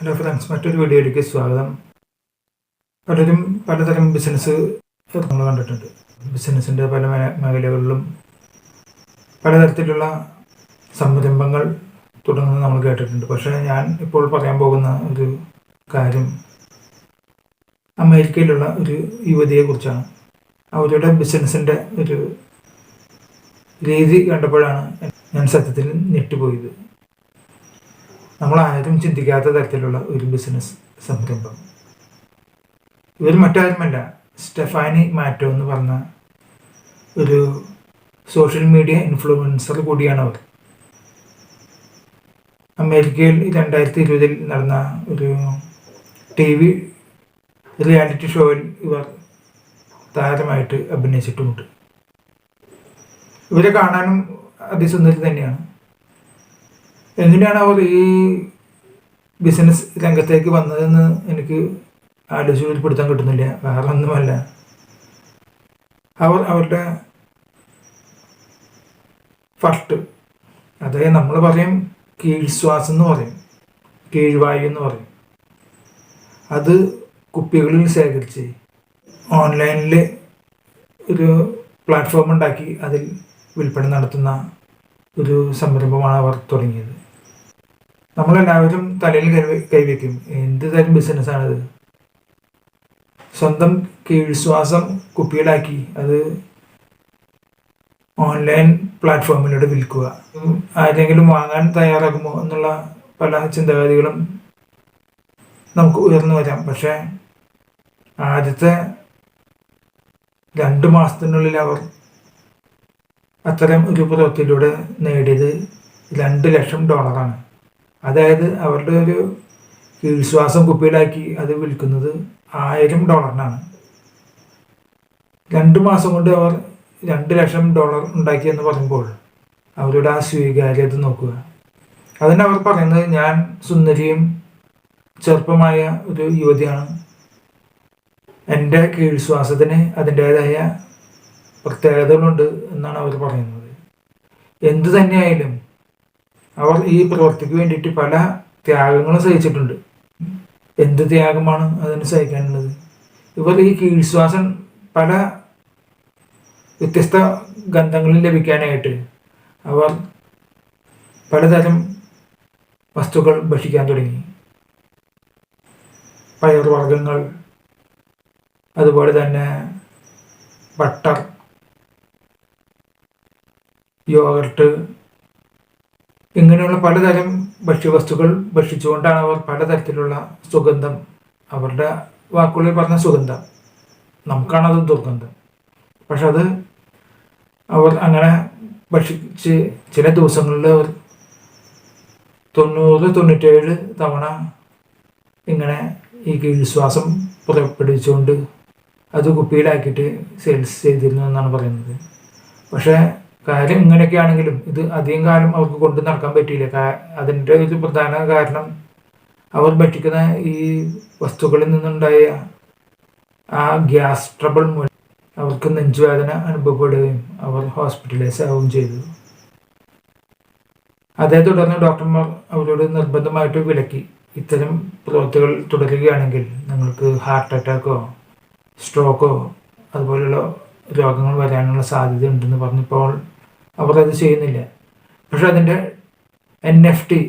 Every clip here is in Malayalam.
ഹലോ ഫ്രണ്ട്സ് മറ്റൊരു വീഡിയോയിലേക്ക് സ്വാഗതം. പലരും പലതരം ബിസിനസ് നമ്മൾ കണ്ടിട്ടുണ്ട്. ബിസിനസ്സിന്റെ പല മേഖലകളിലും പലതരത്തിലുള്ള സംരംഭങ്ങൾ തുടങ്ങുന്നത് നമ്മൾ കേട്ടിട്ടുണ്ട്. പക്ഷേ ഞാൻ ഇപ്പോൾ പറയാൻ പോകുന്ന ഒരു കാര്യം അമേരിക്കയിലുള്ള ഒരു യുവതിയെക്കുറിച്ചാണ് അവരുടെ ബിസിനസ്സിന്റെ ഒരു രീതി കണ്ടപ്പോഴാണ് ഞാൻ സത്യത്തിൽ ഞെട്ടിപ്പോയത്. നമ്മൾ ആരും ചിന്തിക്കാത്ത തരത്തിലുള്ള ഒരു ബിസിനസ് സംരംഭം. ഇവർ മറ്റാരുമല്ല സ്റ്റെഫാനി മാറ്റോ എന്ന് പറഞ്ഞ ഒരു സോഷ്യൽ മീഡിയ ഇൻഫ്ലുവൻസർ കൂടിയാണ് അവർ. അമേരിക്കയിൽ രണ്ടായിരത്തി ഇരുപതിൽ നടന്ന ഒരു ടി വി റിയാലിറ്റി ഷോയിൽ ഇവർ താരമായിട്ട് അഭിനയിച്ചിട്ടുമുണ്ട്. ഇവരെ കാണാനും അതിസുന്ദരി തന്നെയാണ്. എങ്ങനെയാണ് അവർ ഈ ബിസിനസ് രംഗത്തേക്ക് വന്നതെന്ന് എനിക്ക് ഉൾപ്പെടുത്താൻ കിട്ടുന്നില്ല. വേറെ ഒന്നുമല്ല അവർ അവരുടെ ഫസ്റ്റ് അതായത് നമ്മൾ പറയും കീഴ്ശ്വാസം എന്ന് പറയും. കീഴ്വായു എന്ന് പറയും. അത് കുപ്പികളിൽ ശേഖരിച്ച് ഓൺലൈനിൽ ഒരു പ്ലാറ്റ്ഫോം ഉണ്ടാക്കി അതിൽ വിൽപ്പന നടത്തുന്ന ഒരു സംരംഭമാണ് അവർ തുടങ്ങിയത്. നമ്മളെല്ലാവരും തലയിൽ കൈവയ്ക്കും എന്ത് തരം ബിസിനസ്സാണത് സ്വന്തം കീഴ്ശ്വാസം കുപ്പിയിലാക്കി അത് ഓൺലൈൻ പ്ലാറ്റ്ഫോമിലൂടെ വിൽക്കുക. ആരെങ്കിലും വാങ്ങാൻ തയ്യാറാകുമോ എന്നുള്ള പല ചിന്താഗതികളും നമുക്ക് ഉയർന്നു വരാം. പക്ഷേ ആദ്യത്തെ രണ്ട് മാസത്തിനുള്ളിൽ അവർ അത്തരം ഒരു പ്രവൃത്തിയിലൂടെ നേടിയത് രണ്ട് ലക്ഷം ഡോളറാണ് അതായത് അവരുടെ ഒരു കീഴ്ശ്വാസം കുപ്പിയിലാക്കി അത് വിൽക്കുന്നത് ആയിരം ഡോളറിനാണ്. രണ്ട് മാസം കൊണ്ട് അവർ രണ്ട് ലക്ഷം ഡോളർ ഉണ്ടാക്കി എന്ന് പറയുമ്പോൾ അവരുടെ ആ സ്വീകാര്യത നോക്കുക. അതിന് അവർ പറയുന്നത് ഞാൻ സുന്ദരിയും ചെറുപ്പമായ ഒരു യുവതിയാണ്. എന്റെ കീഴ്ശ്വാസത്തിന് അതിന്റേതായ പ്രത്യേകതകളുണ്ട് എന്നാണ് അവർ പറയുന്നത്. എന്തു തന്നെയായാലും അവർ ഈ പ്രവൃത്തിക്ക് വേണ്ടിയിട്ട് പല ത്യാഗങ്ങളും സഹിച്ചിട്ടുണ്ട്. എന്ത് ത്യാഗമാണ് അതിന് സഹിക്കാനുള്ളത്? ഇവർ ഈ കീഴ്ശ്വാസം പല വ്യത്യസ്ത ഗന്ധങ്ങളിൽ ലഭിക്കാനായിട്ട് അവർ പലതരം വസ്തുക്കൾ ഭക്ഷിക്കാൻ തുടങ്ങി. പയറുവർഗങ്ങൾ അതുപോലെ തന്നെ ബട്ടർ യോഗർട്ട് ഇങ്ങനെയുള്ള പലതരം ഭക്ഷ്യവസ്തുക്കൾ ഭക്ഷിച്ചുകൊണ്ടാണ് അവർ പലതരത്തിലുള്ള സുഗന്ധം അവരുടെ വാക്കുകളിൽ പറഞ്ഞ സുഗന്ധം. നമുക്കാണത് ദുർഗന്ധം. പക്ഷെ അത് അവർ അങ്ങനെ ഭക്ഷിച്ച് ചില ദിവസങ്ങളിൽ അവർ തൊണ്ണൂറ് തൊണ്ണൂറ്റേഴ് തവണ ഇങ്ങനെ ഈ കീഴ്ശ്വാസം പുറപ്പെടുവിച്ചുകൊണ്ട് അത് കുപ്പിയിലാക്കിയിട്ട് സെയിൽസ് ചെയ്തിരുന്നു എന്നാണ് പറയുന്നത്. പക്ഷേ കാര്യം ഇങ്ങനെയൊക്കെ ആണെങ്കിലും ഇത് അധികം കാലം അവർക്ക് കൊണ്ടു നടക്കാൻ പറ്റിയില്ല. അതിന്റെ ഒരു പ്രധാന കാരണം അവർ ഭക്ഷിക്കുന്ന ഈ വസ്തുക്കളിൽ നിന്നുണ്ടായ ആ ഗ്യാസ് ട്രബിൾ മൂലം അവർക്ക് നെഞ്ചുവേദന അനുഭവപ്പെടുകയും അവർ ഹോസ്പിറ്റലൈസ് ആവുകയും ചെയ്തു. അതേ തുടർന്ന് ഡോക്ടർമാർ അവരോട് നിർബന്ധമായിട്ട് വിലക്കി. ഇത്തരം പ്രവൃത്തികൾ തുടരുകയാണെങ്കിൽ നിങ്ങൾക്ക് ഹാർട്ട് അറ്റാക്കോ സ്ട്രോക്കോ അതുപോലെയുള്ള രോഗങ്ങൾ വരാനുള്ള സാധ്യത ഉണ്ടെന്ന് പറഞ്ഞപ്പോൾ അവർ അത് ചെയ്യുന്നില്ല. പക്ഷെ അതിന്റെ എൻ എഫ് ടി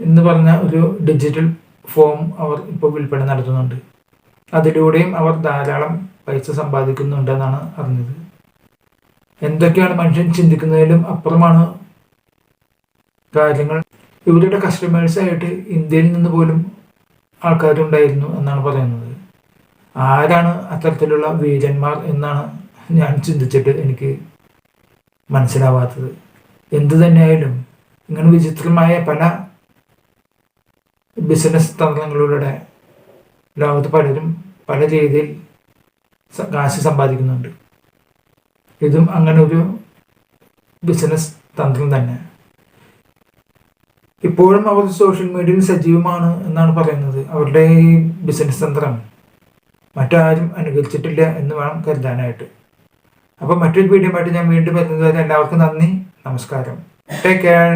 എന്ന് പറഞ്ഞ ഒരു ഡിജിറ്റൽ ഫോം അവർ ഇപ്പോൾ വിൽപ്പന നടത്തുന്നുണ്ട്. അതിലൂടെയും അവർ ധാരാളം പൈസ സമ്പാദിക്കുന്നുണ്ടെന്നാണ് അറിഞ്ഞത്. എന്തൊക്കെയാണ് മനുഷ്യൻ ചിന്തിക്കുന്നതിലും അപ്പുറമാണ് കാര്യങ്ങൾ. ഇവരുടെ കസ്റ്റമേഴ്സായിട്ട് ഇന്ത്യയിൽ നിന്ന് പോലും ആൾക്കാരുണ്ടായിരുന്നു എന്നാണ് പറയുന്നത്. ആരാണ് അത്തരത്തിലുള്ള വീരന്മാർ എന്നാണ് ഞാൻ ചിന്തിച്ചിട്ട് എനിക്ക് മനസ്സിലാവാത്തത്. എന്തു തന്നെയായാലും ഇങ്ങനെ വിചിത്രമായ പല ബിസിനസ് തന്ത്രങ്ങളിലൂടെ ലോകത്ത് പലരും പല രീതിയിൽ കാശ് സമ്പാദിക്കുന്നുണ്ട്. ഇതും അങ്ങനെ ഒരു ബിസിനസ് തന്ത്രം തന്നെ. ഇപ്പോഴും അവർ സോഷ്യൽ മീഡിയയിൽ സജീവമാണ് എന്നാണ് പറയുന്നത്. അവരുടെ ഈ ബിസിനസ് തന്ത്രം മറ്റാരും അനുകരിച്ചിട്ടില്ല എന്ന് വേണം കരുതാനായിട്ട്. അപ്പോൾ മറ്റൊരു വീഡിയോ ആയിട്ട് ഞാൻ വീണ്ടും വരുന്നത് വരെ എല്ലാവർക്കും നന്ദി നമസ്കാരം. Take care